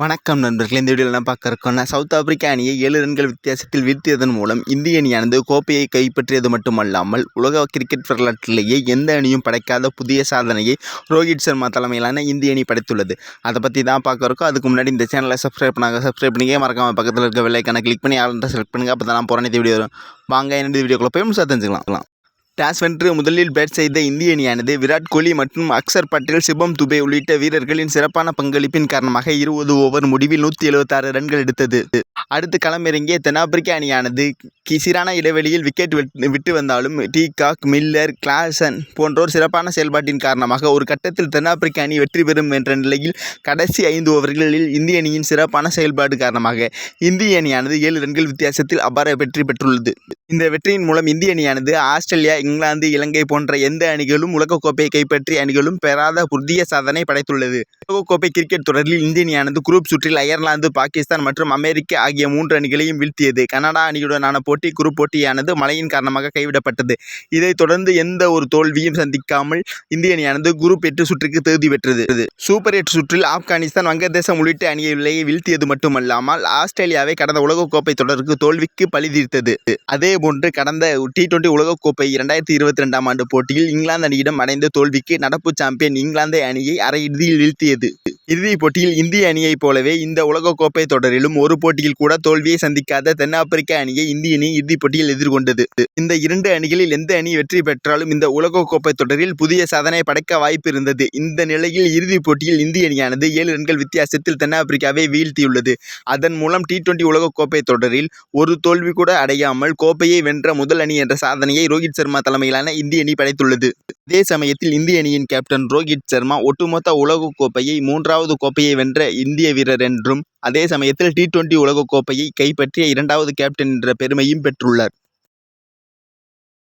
வணக்கம் நண்பர்களே இந்த வீடியோவில் நான் பார்க்க இருக்கோம்னா சவுத் ஆப்பிரிக்கா அணியை ஏழு ரன்கள் வித்தியாசத்தில் வீழ்த்தியதன் மூலம் இந்திய அணியானது கோப்பையை கைப்பற்றியது மட்டுமல்லாமல் உலக கிரிக்கெட் வரலாற்றிலேயே எந்த அணியும் படைக்காத புதிய சாதனையை ரோஹித் சர்மா தலைமையிலான இந்திய அணி படைத்துள்ளது. அதை பற்றி தான் பார்க்க இருக்கோம். அதுக்கு முன்னாடி இந்த சேனலை சப்ஸ்கிரைப் பண்ணாங்க சப்ஸ்கிரைப் பண்ணிக்கே மறக்காமல் பக்கத்தில் இருக்க வெள்ளைக்கான கிளிக் பண்ணி ஆளுநர் செலக்ட் பண்ணுங்கள் அப்போ தான் நான் போகிற வீடியோ வரும். வாங்க என்ன வீடியோக்குள்ளே போய் முழுசாக தெரிஞ்சுக்கலாம் டாஸ் வென்று முதலில் பேட் செய்த இந்திய அணியானது விராட் கோலி மற்றும் அக்சர் பட்டேல் சிவம் துபே உள்ளிட்ட வீரர்களின் சிறப்பான பங்களிப்பின் காரணமாக இருபது ஓவர் முடிவில் நூற்றி எழுபத்தாறு ரன்கள் எடுத்தது. அடுத்து களமிறங்கிய தென்னாப்பிரிக்க அணியானது கிசிரான இடைவெளியில் விக்கெட் விட்டு வந்தாலும் டீகாக் மில்லர் கிளாசன் போன்றோர் சிறப்பான செயல்பாட்டின் காரணமாக ஒரு கட்டத்தில் தென்னாப்பிரிக்க அணி வெற்றி பெறும் என்ற நிலையில் கடைசி ஐந்து ஓவர்களில் இந்திய அணியின் சிறப்பான செயல்பாடு காரணமாக இந்திய அணியானது ஏழு ரன்கள் வித்தியாசத்தில் அபார வெற்றி பெற்றுள்ளது. இந்த வெற்றியின் மூலம் இந்திய அணியானது ஆஸ்திரேலியா இங்கிலாந்து இலங்கை போன்ற எந்த அணிகளும் உலகக்கோப்பையை கைப்பற்றிய அணிகளும் பெறாத புதிய சாதனை படைத்துள்ளது. உலகக்கோப்பை கிரிக்கெட் தொடரில் இந்திய அணியானது குரூப் சுற்றில் அயர்லாந்து பாகிஸ்தான் மற்றும் அமெரிக்கா ஆகிய மூன்று அணிகளையும் வீழ்த்தியது. கனடா அணியுடனான போட்டி குரூப் போட்டியானது மழையின் காரணமாக கைவிடப்பட்டது. இதைத் தொடர்ந்து எந்த ஒரு தோல்வியும் சந்திக்காமல் இந்திய அணியானது குரூப் எட்டு சுற்றுக்கு தகுதி பெற்றது. சூப்பர் எட்டு சுற்றில் ஆப்கானிஸ்தான் வங்கதேசம் உள்ளிட்ட அணிகளை வீழ்த்தியது மட்டுமல்லாமல் ஆஸ்திரேலியாவை கடந்த உலகக்கோப்பை தொடருக்கு தோல்விக்கு பழி தீர்த்தது. அதேபோன்று கடந்த டி டுவெண்டி உலகக்கோப்பை இரண்டாயிரத்தி இருபத்தி ரெண்டாம் ஆண்டு போட்டியில் இங்கிலாந்து அணியிடம் அடைந்த தோல்விக்கு நடப்பு சாம்பியன் இங்கிலாந்து அணியை அரையிறுதியில் வீழ்த்தியது. இறுதிப் போட்டியில் இந்திய அணியைப் போலவே இந்த உலகக்கோப்பை தொடரிலும் ஒரு போட்டியில் கூட தோல்வியை சந்திக்காத தென்னாப்பிரிக்க அணியை இந்திய அணி இறுதிப் போட்டியில் எதிர்கொண்டது. இந்த இரண்டு அணிகளில் எந்த அணி வெற்றி பெற்றாலும் இந்த உலகக்கோப்பை தொடரில் புதிய சாதனை படைக்க வாய்ப்பு இருந்தது. இந்த நிலையில் இறுதிப் போட்டியில் இந்திய அணியானது ஏழு ரன்கள் வித்தியாசத்தில் தென்னாப்பிரிக்காவை வீழ்த்தியுள்ளது. அதன் மூலம் டி டுவெண்டி உலகக்கோப்பை தொடரில் ஒரு தோல்வி கூட அடையாமல் கோப்பையை வென்ற முதல் அணி என்ற சாதனையை ரோஹித் சர்மா தலைமையிலான இந்திய அணி படைத்துள்ளது. அதே சமயத்தில் இந்திய அணியின் கேப்டன் ரோஹித் சர்மா ஒட்டுமொத்த உலகக்கோப்பையை மூன்றாவது கோப்பையை வென்ற இந்திய வீரர் என்றும் அதே சமயத்தில் டி டுவெண்டி உலகக்கோப்பையை கைப்பற்றிய இரண்டாவது கேப்டன் என்ற பெருமையும் பெற்றுள்ளார்.